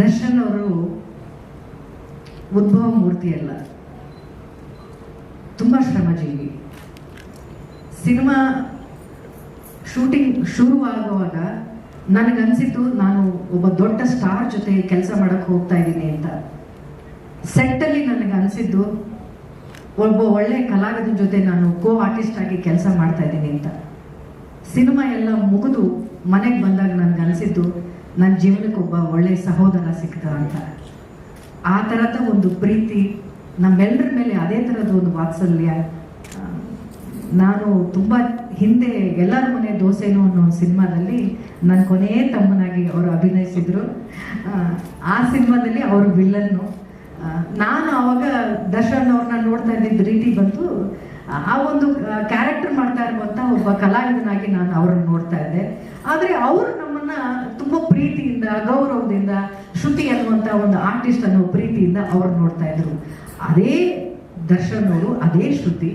ದರ್ಶನ್ ಅವರು ಉದ್ಭವ ಮೂರ್ತಿ ಅಲ್ಲ. ತುಂಬ ಶ್ರಮಜೀವಿ. ಸಿನಿಮಾ ಶೂಟಿಂಗ್ ಶುರುವಾಗುವಾಗ ನನಗನ್ಸಿತ್ತು ನಾನು ಒಬ್ಬ ದೊಡ್ಡ ಸ್ಟಾರ್ ಜೊತೆ ಕೆಲಸ ಮಾಡಕ್ಕೆ ಹೋಗ್ತಾ ಇದ್ದೀನಿ ಅಂತ. ಸೆಟ್ಟಲ್ಲಿ ನನಗೆ ಅನಿಸಿದ್ದು ಒಬ್ಬ ಒಳ್ಳೆ ಕಲಾವಿದನ ಜೊತೆ ನಾನು ಕೋ ಆರ್ಟಿಸ್ಟ್ ಆಗಿ ಕೆಲಸ ಮಾಡ್ತಾ ಇದ್ದೀನಿ ಅಂತ. ಸಿನಿಮಾ ಎಲ್ಲ ಮುಗಿದು ಮನೆಗೆ ಬಂದಾಗ ನನಗೆ ಅನಿಸಿದ್ದು ನನ್ನ ಜೀವನಕ್ಕೆ ಒಳ್ಳೆಯ ಒಳ್ಳೆ ಸಹೋದರ ಸಿಕ್ತ ಅಂತ. ಆ ಥರದ ಒಂದು ಪ್ರೀತಿ ನಮ್ಮೆಲ್ಲರ ಮೇಲೆ ಅದೇ ಥರದ ಒಂದು ವಾತ್ಸಲ್ಯ ನಾನು ತುಂಬ ಹಿಂದೆ ಎಲ್ಲರ ಮನೆ ದೋಸೆನೋ ಅನ್ನೋ ಸಿನಿಮಾದಲ್ಲಿ ನನ್ನ ಕೊನೆಯ ತಮ್ಮನಾಗಿ ಅವರು ಅಭಿನಯಿಸಿದ್ರು. ಆ, ಸಿನಿಮಾದಲ್ಲಿ ಅವರು ವಿಲ್ಲನ್ನು ನಾನು ಆವಾಗ ದರ್ಶನ್ ಅವ್ರನ್ನ ನೋಡ್ತಾ ಇದ್ದಿದ್ದ ರೀತಿ ಬಂತು. ಆ ಒಂದು ಕ್ಯಾರೆಕ್ಟರ್ ಮಾಡ್ತಾ ಇರುವಂತ ಒಬ್ಬ ಕಲಾವಿದನಾಗಿ ನಾನು ಅವ್ರನ್ನ ನೋಡ್ತಾ ಇದ್ದೆ. ಆದ್ರೆ ಅವರು ನಮ್ಮನ್ನ ತುಂಬಾ ಪ್ರೀತಿಯಿಂದ, ಗೌರವದಿಂದ ಶ್ರುತಿ ಅನ್ನುವಂತ ಒಂದು ಆರ್ಟಿಸ್ಟ್ ಅನ್ನೋ ಪ್ರೀತಿಯಿಂದ ಅವ್ರು ನೋಡ್ತಾ ಇದ್ರು. ಅದೇ ದರ್ಶನ್ ಅವರು ಅದೇ ಶ್ರುತಿ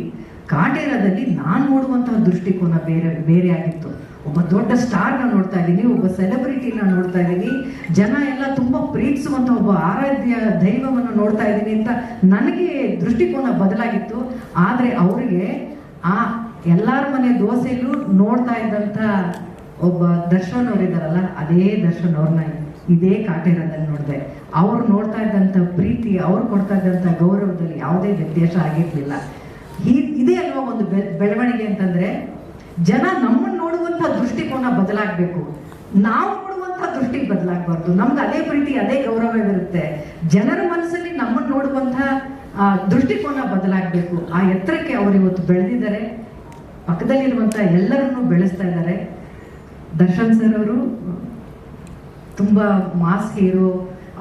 ಕಾಟೇರದಲ್ಲಿ ನಾನು ನೋಡುವಂತಹ ದೃಷ್ಟಿಕೋನ ಬೇರೆ ಬೇರೆ ಆಗಿತ್ತು. ಒಬ್ಬ ದೊಡ್ಡ ಸ್ಟಾರ್ನ ನೋಡ್ತಾ ಇದ್ದೀನಿ, ಒಬ್ಬ ಸೆಲೆಬ್ರಿಟಿನ ನೋಡ್ತಾ ಇದ್ದೀನಿ. ಜನ ಎಲ್ಲ ತುಂಬಾ ಪ್ರೀತಿಸುವಂತ ಒಬ್ಬ ಆರಾಧ್ಯ ದೈವವನ್ನು ನೋಡ್ತಾ ಇದ್ದೀನಿ ಅಂತ ನನಗೆ ದೃಷ್ಟಿಕೋನ ಬದಲಾಗಿತ್ತು. ಆದ್ರೆ ಅವರಿಗೆ ಆ ಎಲ್ಲಾರ ಮನೆ ದೋಸೆಯಲ್ಲೂ ನೋಡ್ತಾ ಇದ್ದಂತ ಒಬ್ಬ ದರ್ಶನ್ ಇದಾರಲ್ಲ ಅದೇ ದರ್ಶನ್ ಅವ್ರನ್ನ ಇದೇ ಕಾಟೇರದಲ್ಲಿ ನೋಡಿದೆ. ಅವ್ರು ನೋಡ್ತಾ ಇದ್ದಂಥ ಪ್ರೀತಿ ಅವ್ರು ಕೊಡ್ತಾ ಇದ್ದಂಥ ಗೌರವದಲ್ಲಿ ಯಾವುದೇ ವ್ಯತ್ಯಾಸ ಆಗಿರಲಿಲ್ಲ. ಈ- ಇದೇ ಅಲ್ವಾ ಒಂದು ಬೆಳವಣಿಗೆ ಅಂತಂದ್ರೆ ಜನ ನಮ್ಮನ್ನ ನೋಡುವಂತ ದೃಷ್ಟಿಕೋನ ಬದಲಾಗಬೇಕು. ನಾವು ನೋಡುವಂತ ದೃಷ್ಟಿ ಬದಲಾಗಬಾರ್ದು. ನಮ್ಗೆ ಅದೇ ಪ್ರೀತಿ ಅದೇ ಗೌರವವಿರುತ್ತೆ. ಜನರ ಮನಸ್ಸಲ್ಲಿ ನಮ್ಮನ್ನ ನೋಡುವಂತ ಆ, ದೃಷ್ಟಿಕೋನ ಬದಲಾಗಬೇಕು. ಆ ಎತ್ತರಕ್ಕೆ ಅವರು ಇವತ್ತು ಬೆಳೆದಿದ್ದಾರೆ. ಪಕ್ಕದಲ್ಲಿರುವಂತ ಎಲ್ಲರನ್ನೂ ಬೆಳೆಸ್ತಾ ಇದ್ದಾರೆ. ದರ್ಶನ್ ಸರ್ ಅವರು ತುಂಬ ಮಾಸ್ ಹೀರೋ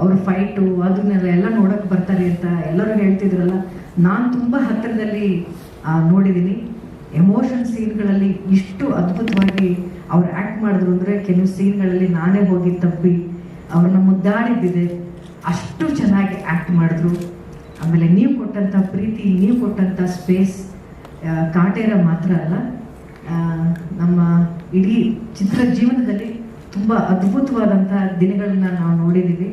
ಅವ್ರ ಫೈಟು ಅದನ್ನೆಲ್ಲ ಎಲ್ಲ ನೋಡಕ್ ಬರ್ತಾರೆ ಅಂತ ಎಲ್ಲರೂ ಹೇಳ್ತಿದ್ರಲ್ಲ. ನಾನು ತುಂಬ ಹತ್ತಿರದಲ್ಲಿ ನೋಡಿದ್ದೀನಿ ಎಮೋಷನ್ ಸೀನ್ಗಳಲ್ಲಿ ಇಷ್ಟು ಅದ್ಭುತವಾಗಿ ಅವ್ರು ಆ್ಯಕ್ಟ್ ಮಾಡಿದ್ರು ಅಂದರೆ ಕೆಲವು ಸೀನ್ಗಳಲ್ಲಿ ನಾನೇ ಹೋಗಿ ತಪ್ಪಿ ಅವ್ರನ್ನ ಮುದ್ದಾಡಿದ್ದಿದೆ. ಅಷ್ಟು ಚೆನ್ನಾಗಿ ಆ್ಯಕ್ಟ್ ಮಾಡಿದ್ರು. ಆಮೇಲೆ ನೀವು ಕೊಟ್ಟಂಥ ಪ್ರೀತಿ, ನೀವು ಕೊಟ್ಟಂಥ ಸ್ಪೇಸ್ ಕಾಟೇರ ಮಾತ್ರ ಅಲ್ಲ. ನಮ್ಮ ಇಡೀ ಚಿತ್ರ ಜೀವನದಲ್ಲಿ ತುಂಬ ಅದ್ಭುತವಾದಂತಹ ದಿನಗಳನ್ನ ನಾವು ನೋಡಿದ್ದೀವಿ.